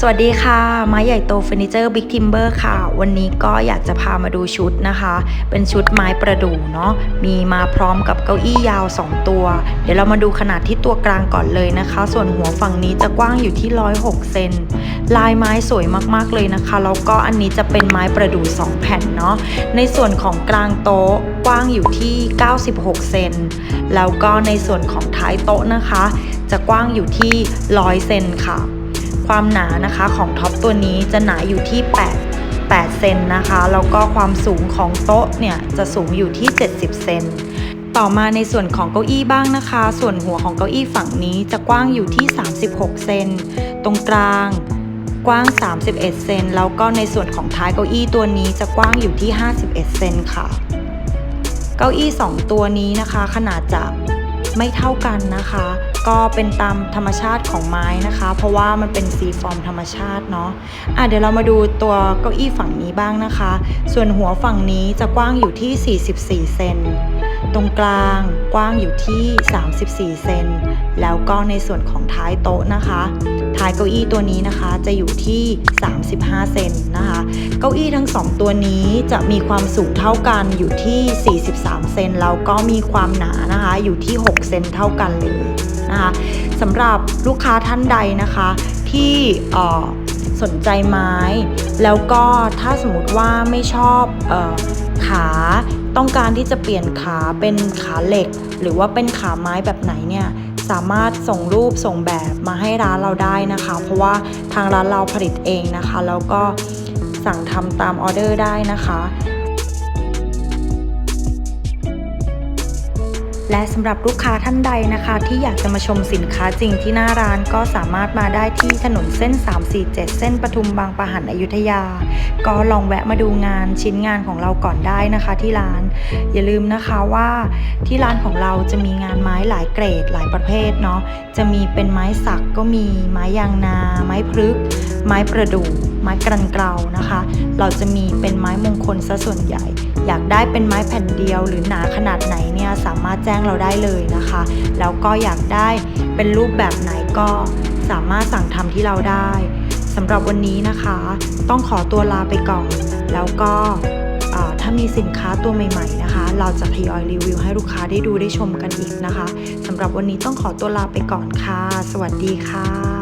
สวัสดีค่ะไม้ใหญ่โตเฟอร์นิเจอร์บิ๊กทิมเบอร์ค่ะ วันนี้ก็อยากจะพามาดูชุดนะคะ เป็นชุดไม้ประดู่เนาะ มีมาพร้อมกับเก้าอี้ยาว 2 ตัว เดี๋ยวเรามาดูขนาดที่ตัวกลางก่อนเลยนะคะ ส่วนหัวฝั่งนี้จะกว้างอยู่ที่ 106 เซน ลายไม้สวยมากๆเลยนะคะ แล้วก็อันนี้จะเป็นไม้ประดู่2แผ่นเนาะ ในส่วนของกลางโต๊ะ กว้างอยู่ที่ 96 เซน แล้วก็ในส่วนของท้ายโต๊ะนะคะ จะกว้างอยู่ที่ 100 เซนค่ะ ความหนานะคะของท็อปตัวนี้จะหนาอยู่ที่ 8 8 เซนนะคะ แล้วก็ความสูงของโต๊ะเนี่ยจะสูงอยู่ที่ 70 เซน ต่อมาในส่วนของเก้าอี้บ้างนะคะ ส่วนหัวของเก้าอี้ฝั่งนี้จะกว้างอยู่ที่ 36 เซน ตรงกลางกว้าง 31 เซน แล้วก็ในส่วนของท้ายเก้าอี้ตัวนี้จะกว้างอยู่ที่ 51 เซนค่ะ เก้าอี้ 2 ตัวนี้นะคะ ขนาดจะไม่เท่ากันนะคะ ก็เป็นตามธรรมชาติของไม้นะคะ เพราะว่ามันเป็นสีฟอร์มธรรมชาติเนาะอะเดี๋ยวเรามาดูตัวเก้าอี้ฝั่งนี้บ้างนะคะ ส่วนหัวฝั่งนี้จะกว้างอยู่ที่ 44 เซน ตรงกลางกว้างอยู่ที่ 34 เซน แล้วก็ในส่วนของท้ายโต๊ะนะคะ ท้ายเก้าอี้ตัวนี้นะคะจะอยู่ที่ 35 เซนนะคะ เก้าอี้ทั้ง 2 ตัวนี้จะมีความสูงเท่ากันอยู่ที่ 43 เซน แล้วก็มีความหนานะคะอยู่ที่ 6 เซนเท่ากันเลยนะคะสำหรับลูกค้าท่านใดนะคะที่ออสนใจไม้ แล้วก็ถ้าสมมติว่าไม่ชอบอ ขา ต้องการที่จะเปลี่ยนขาเป็นขาเหล็ก หรือว่าเป็นขาไม้แบบไหนเนี่ยสามารถส่งรูปส่งแบบมาให้ร้านเราได้นะคะ เพราะว่าทางร้านเราผลิตเองนะคะ แล้วก็สั่งทำตามออเดอร์ได้นะคะ และสำหรับลูกค้าท่านใดนะคะ ที่อยากจะมาชมสินค้าจริงที่หน้าร้านก็สามารถมาได้ที่ถนนเส้น 347 เส้นปทุมบางปะหันอยุธยา ก็ลองแวะมาดูงานชิ้นงานของเราก่อนได้นะคะที่ร้าน อย่าลืมนะคะว่าที่ร้านของเราจะมีงานไม้หลายเกรดหลายประเภทเนาะจะมีเป็นไม้สักก็มีไม้ยางนา ไม้พฤกษ์ไม้ประดู่ไม้กรันเกลานะคะ เราจะมีเป็นไม้มงคลซะส่วนใหญ่ อยากได้เป็นไม้แผ่นเดียวหรือหนาขนาดไหนเนี่ยสามารถแจ้งเราได้เลยนะคะ แล้วก็อยากได้เป็นรูปแบบไหนก็สามารถสั่งทำที่เราได้สำหรับวันนี้นะคะ ต้องขอตัวลาไปก่อน แล้วก็ถ้ามีสินค้าตัวใหม่ๆนะคะ เราจะทยอยรีวิวให้ลูกค้าได้ดูได้ชมกันอีกนะคะสำหรับวันนี้ต้องขอตัวลาไปก่อนค่ะ สวัสดีค่ะ